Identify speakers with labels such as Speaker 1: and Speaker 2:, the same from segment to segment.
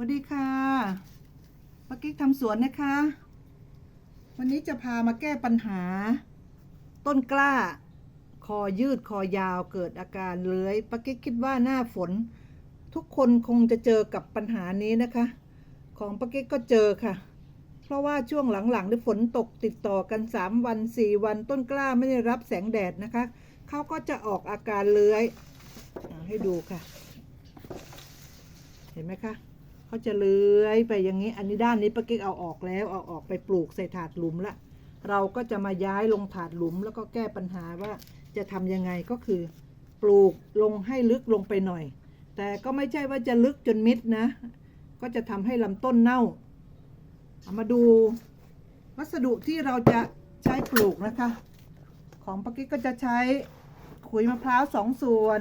Speaker 1: วัสดีค่ะป้ากิ๊กทำสวนนะคะ วันนี้จะพามาแก้ปัญหา ต้นกล้า คอยืดคอยาวเกิดอาการเลื้อยป้ากิ๊กคิดว่าหน้าฝน ทุกคนคงจะเจอกับปัญหานี้นะคะ ของป้ากิ๊กก็เจอค่ะ เพราะว่าช่วงหลังๆได้ฝนตกติดต่อกัน 3 วัน 4 วันต้นกล้าไม่ได้รับแสงแดดนะคะเขาก็จะออกอาการเลื้อยให้ดูค่ะ เห็นไหมคะ เขาจะเลื้อยไปอย่างนี้ อันนี้ด้านนี้ป้ากิ๊กเอาออกแล้ว เอาออกไปปลูกใส่ถาดหลุมละ เราก็จะมาย้ายลงถาดหลุมแล้วก็แก้ปัญหาว่าจะทำยังไงก็คือ ปลูกลงให้ลึกลงไปหน่อย แต่ก็ไม่ใช่ว่าจะลึกจนมิดนะ ก็จะทำให้ลำต้นเน่าเอามาดูวัสดุที่เราจะใช้ปลูกนะคะ ของป้ากิ๊กก็จะใช้ขุยมะพร้าวสองส่วน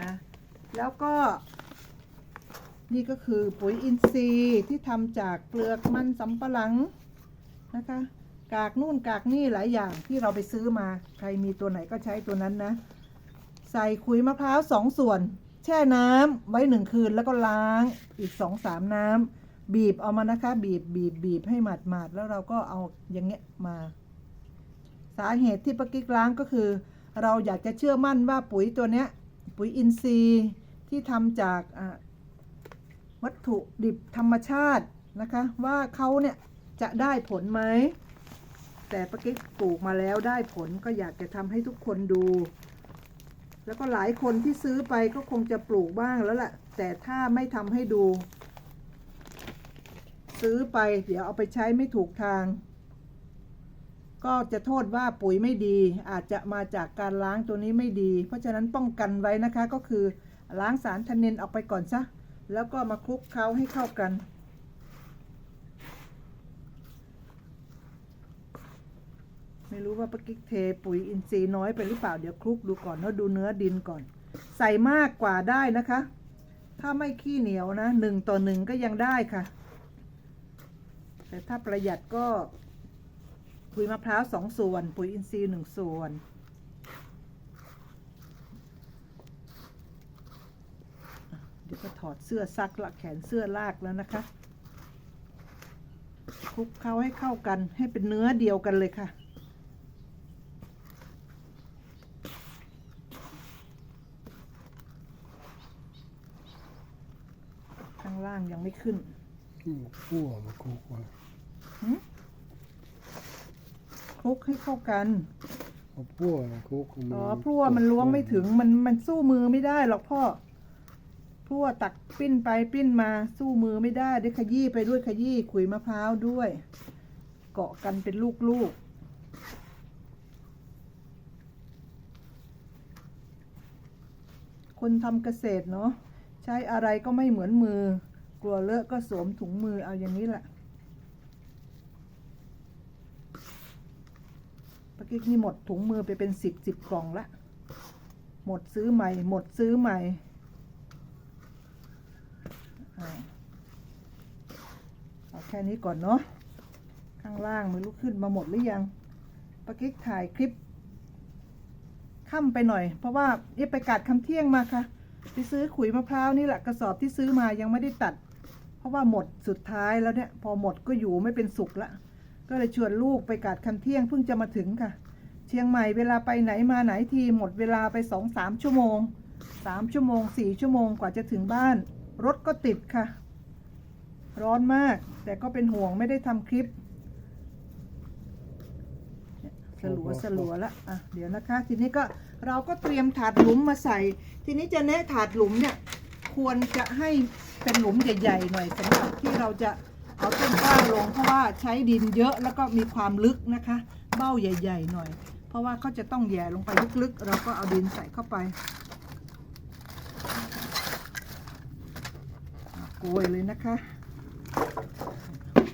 Speaker 1: นะแล้วก็ นี่ก็คือปุ๋ยอินทรีย์ที่ทำจากเปลือกมันสำปะหลังนะคะ กากนู่นกากนี่หลายอย่างที่เราไปซื้อมา ใครมีตัวไหนก็ใช้ตัวนั้นนะ ใส่ขุยมะพร้าวสองส่วน แช่น้ำไว้หนึ่งคืนแล้วก็ล้างอีกสองสามน้ำบีบเอามานะคะ บีบบีบบีบให้หมาดหมาดแล้วเราก็เอาอย่างเงี้ยมา สาเหตุที่ปากิ๊กล้างก็คือ เราอยากจะเชื่อมั่นว่าปุ๋ยตัวเนี้ยปุ๋ยอินทรีย์ที่ทำจากอะ วัตถุดิบธรรมชาตินะคะ ว่าเขาเนี่ยจะได้ผลไหม แต่ปากิ๊กปลูกมาแล้วได้ผลก็อยากจะทำให้ทุกคนดู แล้วก็หลายคนที่ซื้อไปก็คงจะปลูกบ้างแล้วล่ะ แต่ถ้าไม่ทำให้ดู ซื้อไปเดี๋ยวเอาไปใช้ไม่ถูกทาง ก็จะโทษว่าปุ๋ยไม่ดี อาจจะมาจากการล้างตัวนี้ไม่ดี เพราะฉะนั้นป้องกันไว้นะคะก็คือล้างสารทันเนนออกไปก่อนซะ แล้วก็มาคลุกเคล้าให้เข้ากัน ไม่รู้ว่าปกิกเทปุ๋ยอินทรีย์น้อยไปหรือเปล่า เดี๋ยวคลุกดูก่อนแล้วดูเนื้อดินก่อน ใส่มากกว่าได้นะคะ ถ้าไม่ขี้เหนียวนะหนึ่งต่อหนึ่งก็ยังได้ค่ะ แต่ถ้าประหยัดก็ปุ๋ยมะพร้าวสองส่วน ปุ๋ยอินทรีย์หนึ่งส่วน เดี๋ยวก็ถอดเสื้อซักละแขนเสื้อลากแล้วนะคะคลุกเข้าให้เข้ากันให้เป็นเนื้อเดียวกันเลยค่ะ ข้างล่างยังไม่ขึ้น
Speaker 2: นี่พั่วมาคุกว่า
Speaker 1: หึคลุกให้เข้ากัน
Speaker 2: เอาพั่วมาคุกมัน
Speaker 1: อ๋อพรั่วมันล้วงไม่ถึงมันมันสู้มือไม่ได้หรอกพ่อ พั่วตักปิ้นไปปิ้นมาสู้มือไม่ได้ได้ขยี้ไปด้วยขยี้ขุยมะพร้าวด้วย เกาะกันเป็นลูกๆคนทำเกษตรเนาะใช้อะไรก็ไม่เหมือนมือ กลัวเลอะก็สวมถุงมือเอาอย่างนี้แหละปากิ๊กนี่หมดถุงมือไปเป็นสิบสิบกล่องละ หมดซื้อใหม่ หมดซื้อใหม่ อ่าเอาแค่นี้ก่อนเนาะข้างล่างไม่รู้ขึ้นมาหมดหรือยังปากิ๊กถ่ายคลิปค่ำไปหน่อย เพราะว่าเอ๊ะไปกัดคำเที่ยงมาค่ะไปซื้อขุยมะพร้าวนี่แหละกระสอบที่ซื้อมายังไม่ได้ตัด เพราะว่าหมดสุดท้ายแล้วเนี่ย พอหมดก็อยู่ไม่เป็นสุขละ ก็เลยชวนลูกไปกัดคำเที่ยงเพิ่งจะมาถึงค่ะ เชียงใหม่เวลาไปไหนมาไหนทีหมดเวลาไปสองสามชั่วโมงสามชั่วโมงสี่ชั่วโมงกว่าจะถึงบ้าน รถก็ติดค่ะ ร้อนมาก แต่ก็เป็นห่วงไม่ได้ทำคลิปสลัวสลัวละอะเดี๋ยวนะคะ ทีนี้ก็เราก็เตรียมถาดหลุมมาใส่ ทีนี้จะแนะถาดหลุมเนี่ยควรจะให้เป็นหลุมใหญ่ๆหน่อยสำหรับที่เราจะเอาต้นกล้าลงเพราะว่าใช้ดินเยอะแล้วก็มีความลึกนะคะ เบ้าใหญ่ ๆ หน่อย เพราะว่าเขาจะต้องแย่ลงไปลึกๆ เราก็เอาดินใส่เข้าไป โกยเลยนะคะ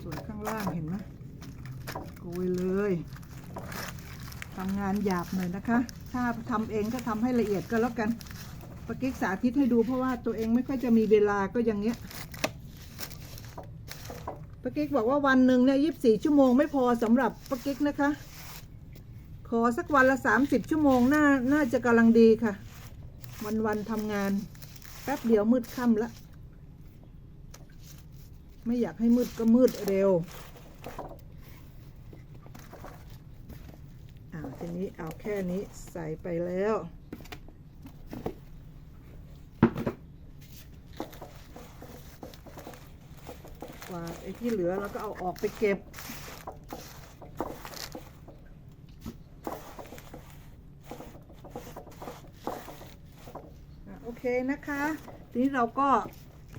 Speaker 1: ส่วนข้างล่างเห็นไหมโกยเลยทำงานหยาบหน่อยนะคะ ถ้าทำเองก็ทำให้ละเอียดก็แล้วกันปากิ๊กสาธิตให้ดูเพราะว่าตัวเองไม่ค่อยจะมีเวลาก็อย่างเงี้ยปากิ๊กบอกว่าวันหนึ่งเนี่ยยีิบสี่ชั่วโมงไม่พอสำหรับปากิ๊กนะคะ ขอสักวันละสามสิบชั่วโมงน่าน่าจะกำลังดีค่ะ วันวันทำงาน แป๊บเดียวมืดค่ำละ ไม่อยากให้มืดก็มืดเร็วอ่าทีนี้เอาแค่นี้ใส่ไปแล้ว กวาดไอ้ที่เหลือเราก็เอาออกไปเก็บโอเคนะคะ ทีนี้เราก็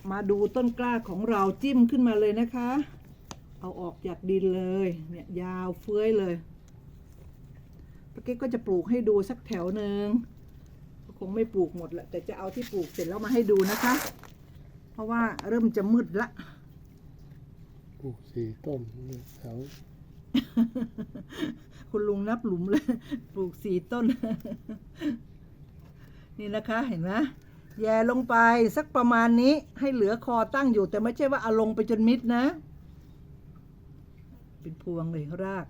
Speaker 1: มาดูต้นกล้าของเราจิ้มขึ้นมาเลยนะคะ เอาออกจากดินเลยเนี่ยยาวเฟื้อยเลยปาเก๊กก็จะปลูกให้ดูสักแถวหนึ่งคงไม่ปลูกหมดแหละแต่จะเอาที่ปลูกเสร็จแล้วมาให้ดูนะคะ เพราะว่าเริ่มจะมืดละ
Speaker 2: ปลูกสี่ต้นแถว
Speaker 1: คุณลุงนับหลุมเลย ปลูกสี่ต้น นี่นะคะเห็นไหม แย่ลงไปสักประมาณนี้ให้เหลือคอตั้งอยู่ แต่ไม่ใช่ว่าเอาลงไปจนมิดนะ เป็นพวงเลยราก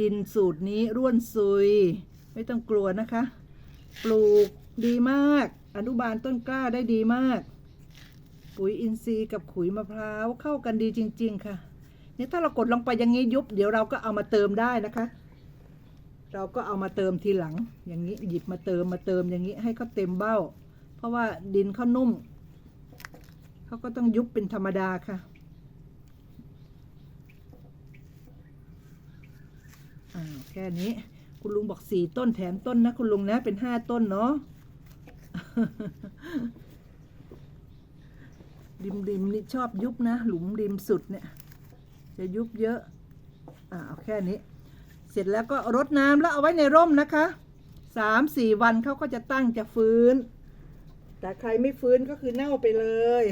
Speaker 1: ดินสูตรนี้ร่วนซุย ไม่ต้องกลัวนะคะ ปลูกดีมาก อนุบาลต้นกล้าได้ดีมาก ปุ๋ยอินทรีย์กับขุยมะพร้าวเข้ากันดีจริง ๆ ค่ะเนี่ยถ้าเรากดลงไปอย่างนี้ยุบ เดี๋ยวเราก็เอามาเติมได้นะคะ เราก็เอามาเติมทีหลัง อย่างนี้หยิบมาเติมมาเติมอย่างนี้ให้เขาเต็มเบ้า เพราะว่าดินเขานุ่ม เขาก็ต้องยุบเป็นธรรมดาค่ะอ่าแค่นี้คุณลุงบอกสี่ต้นแถมต้นนะ คุณลุงนะ เป็นห้าต้นเนาะริมริมนี่ชอบยุบนะ หลุมริมสุดเนี่ย จะยุบเยอะ อ่าเอาแค่นี้ เสร็จแล้วก็รดน้ำแล้วเอาไว้ในร่มนะคะสามสี่วันเขาก็จะตั้งจะฟื้น แต่ใครไม่ฟื้นก็คือเน่าไปเลย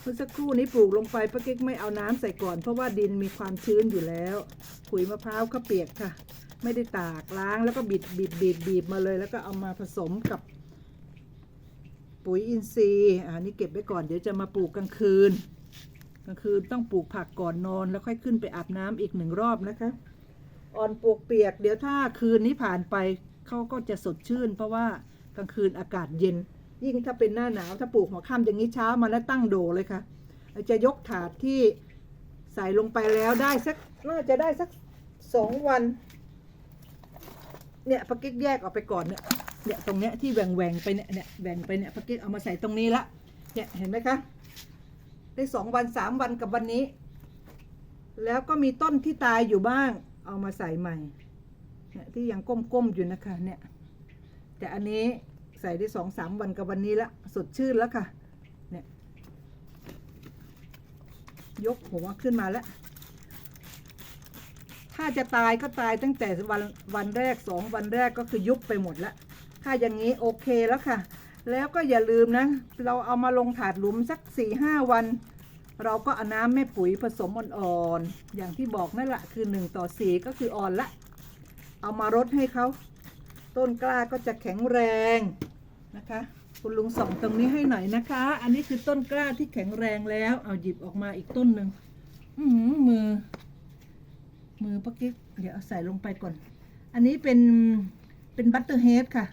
Speaker 1: เมื่อสักครู่นี้ปลูกลงไปป้ากิ๊กไม่เอาน้ำใส่ก่อน เพราะว่าดินมีความชื้นอยู่แล้วขุยมะพร้าวก็เปียกค่ะ ไม่ได้ตากล้างแล้วก็บิดบิดบิดบีบมาเลย แล้วก็เอามาผสมกับปุ๋ยอินทรีย์อ่านี่เก็บไว้ก่อนเดี๋ยวจะมาปลูกกลางคืนกลางคืนต้องปลูกผักก่อนนอน แล้วค่อยขึ้นไปอาบน้ำอีกหนึ่งรอบนะคะอ่อนปลูกเปียก เดี๋ยวถ้าคืนนี้ผ่านไป เขาก็จะสดชื่น เพราะว่ากลางคืนอากาศเย็น ยิ่งถ้าเป็นหน้าหนาวถ้าปลูกหัวค่ำอย่างนี้เช้ามาแล้วตั้งโดเลยค่ะจะยกถาดที่ใส่ลงไปแล้วได้สักน่าจะได้สักสองวันเนี่ยปากิ๊กแยกออกไปก่อนเนี่ยเนี่ยตรงเนี้ยที่แหว่งแหว่งไปเนี่ยเนี่ยแหว่งไปเนี่ยปากิ๊กเอามาใส่ตรงนี้ละเนี่ยเห็นไหมคะได้สองวันสามวันกับวันนี้ แล้วก็มีต้นที่ตายอยู่บ้าง เอามาใส่ใหม่ ที่ยังก้มๆอยู่นะคะเนี่ยแต่อันนี้ใส่ได้สองสามวันกับวันนี้ละสดชื่นแล้วค่ะเนี่ยยกหัวขึ้นมาแล้ว ถ้าจะตายก็ตายตั้งแต่วันวันแรกสองวันแรกก็คือยุบไปหมดแล้วถ้าอย่างนี้โอเคแล้วค่ะ แล้วก็อย่าลืมนะ เราเอามาลงถาดหลุมสักสี่ห้าวัน เราก็เอาน้ำแม่ปุ๋ยผสมอ่อนๆอย่างที่บอกนั่นแหละคือหนึ่งต่อสี่ก็คืออ่อนละ เอามารดให้เขา ต้นกล้าก็จะแข็งแรงนะคะ คุณลุงส่องตรงนี้ให้หน่อยนะคะ อันนี้คือต้นกล้าที่แข็งแรงแล้ว เอาหยิบออกมาอีกต้นหนึ่งอื้อมือ มือปะกิ๊กเดี๋ยวเอาใส่ลงไปก่อน อันนี้เป็นเป็นบัตเตอร์เฮดค่ะ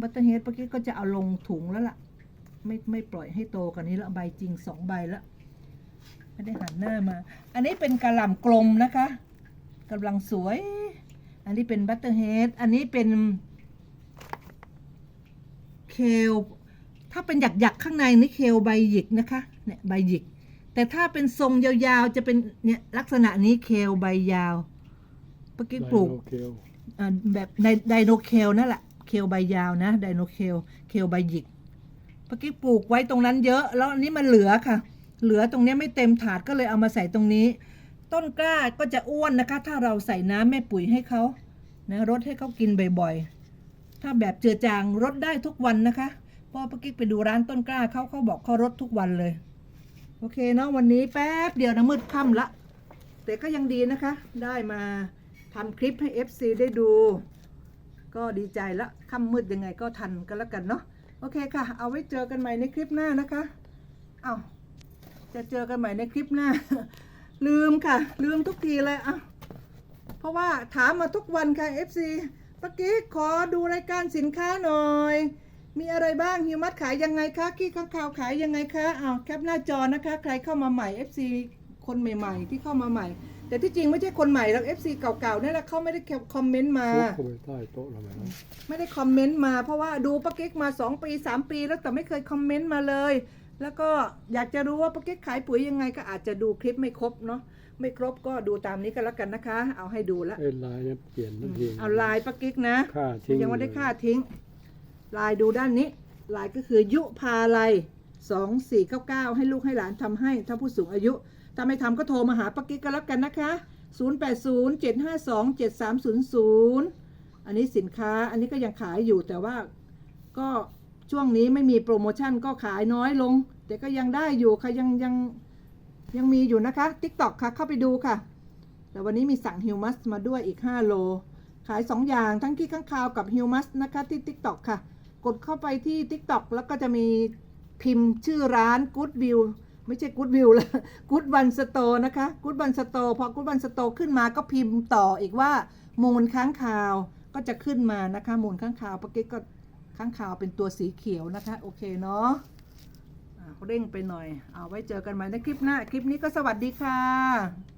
Speaker 1: บัตเตอร์เฮดปะกิ๊กก็จะเอาลงถุงแล้วล่ะ ไม่ไม่ปล่อยให้โตกว่านี้แล้วใบจริงสองใบแล้วไม่ได้หันหน้ามา อันนี้เป็นกระหล่ำกลมนะคะกำลังสวย อันนี้เป็นบัตเตอร์เฮดอันนี้เป็นเคลถ้าเป็นหยักหยักๆข้างในนี่เคลใบหยิกนะคะเนี่ยใบหยิก แต่ถ้าเป็นทรงยาวๆจะเป็นเนี่ยลักษณะนี้เคลใบยาวเมื่อกี้ปลูก
Speaker 2: ไดโนเคล
Speaker 1: อ่าแบบไดไดโนเคลนั่นแหละเคลใบยาวนะไดโนเคลเคลใบหยิกเมื่อกี้ปลูกไว้ตรงนั้นเยอะ แล้วอันนี้มันเหลือค่ะ เหลือตรงเนี้ยไม่เต็มถาดก็เลยเอามาใส่ตรงนี้ ต้นกล้าก็จะอ้วนนะคะ ถ้าเราใส่น้ำแม่ปุ๋ยให้เขานะรดให้เขากินบ่อยๆ ถ้าแบบเจือจางรดได้ทุกวันนะคะพราะเมื่อกี้ไปดูร้านต้นกล้าเขาเขาบอกเขารดทุกวันเลย โอเคเนาะวันนี้แป๊บเดียวนะมืดค่ำละ แต่ก็ยังดีนะคะ ได้มาทำคลิปให้ FC ได้ดู ก็ดีใจละค่ำมืดยังไงก็ทันกันแล้วกันเนาะโอเคค่ะ เอาไว้เจอกันใหม่ในคลิปหน้านะคะ เอาจะเจอกันใหม่ในคลิปหน้า ลืมค่ะ ลืมทุกทีเลยอะเพราะว่าถามมาทุกวันค่ะ FC เมื่อกี้ขอดูรายการสินค้าหน่อย มีอะไรบ้างฮิวมัสขายยังไงคะขี้ข้างคาวขายยังไงคะอ้าวแคปหน้าจอนะคะ ใครเข้ามาใหม่ FC คนใหม่ ๆ ที่เข้ามาใหม่ แต่ที่จริงไม่ใช่คนใหม่หรอก FC เก่าๆนี่แหละเขาไม่ได้คอมเมนต์มา
Speaker 2: ซุกเข้าไปใต้โต๊ะทำไมวะ
Speaker 1: ไม่ได้คอมเมนต์มาเพราะว่าดูป้ากิ๊กมา 2 ปี 3 ปีแล้วแต่ไม่เคยคอมเมนต์มาเลย แล้วก็อยากจะรู้ว่าป้ากิ๊กขายปุ๋ยยังไงก็อาจจะดูคลิปไม่ครบเนาะไม่ครบก็ดูตามนี้ก็แล้วกันนะคะ เอาให้ดูละ
Speaker 2: ไอ้ลายเนี่ยเปลี่ยนทันที
Speaker 1: เอาลายป้ากิ๊กนะ
Speaker 2: ค่าทิ้ง
Speaker 1: ยังไม่ได้ค่าทิ้ง ลายดูด้านนี้ ลายก็คือยุพาลัยสองสี่เก้าเก้าให้ลูกให้หลานทำให้ถ้าผู้สูงอายุ ถ้าไม่ทำก็โทรมาหาป้ากิ๊กก็แล้วกันนะคะ0 8 0 7 5 2 7 3 0 0อันนี้สินค้าอันนี้ก็ยังขายอยู่แต่ว่าก็ ช่วงนี้ไม่มีโปรโมชั่นก็ขายน้อยลง แต่ก็ยังได้อยู่ค่ะยังยังยังมีอยู่นะคะ TikTok ค่ะเข้าไปดูค่ะ แต่วันนี้มีสั่งฮิวมัสมาด้วยอีก 5 โล ขาย 2 อย่างทั้งที่ข้างคาวกับฮิวมัสนะคะที่ TikTok ค่ะ กดเข้าไปที่ TikTok แล้วก็จะมีพิมพ์ชื่อร้าน Good View ไม่ใช่ Good View ละ Good One Store นะคะ Good One Store พอ Good One Store ขึ้นมาก็พิมพ์ต่ออีกว่ามูลค้างคาวก็จะขึ้นมานะคะมูลค้างคาวปกติก็ ข้างคาวเป็นตัวสีเขียวนะคะ โอเคเนาะอ่าเร่งไปหน่อย เอาไว้เจอกันใหม่ในคลิปหน้า คลิปนี้ก็สวัสดีค่ะ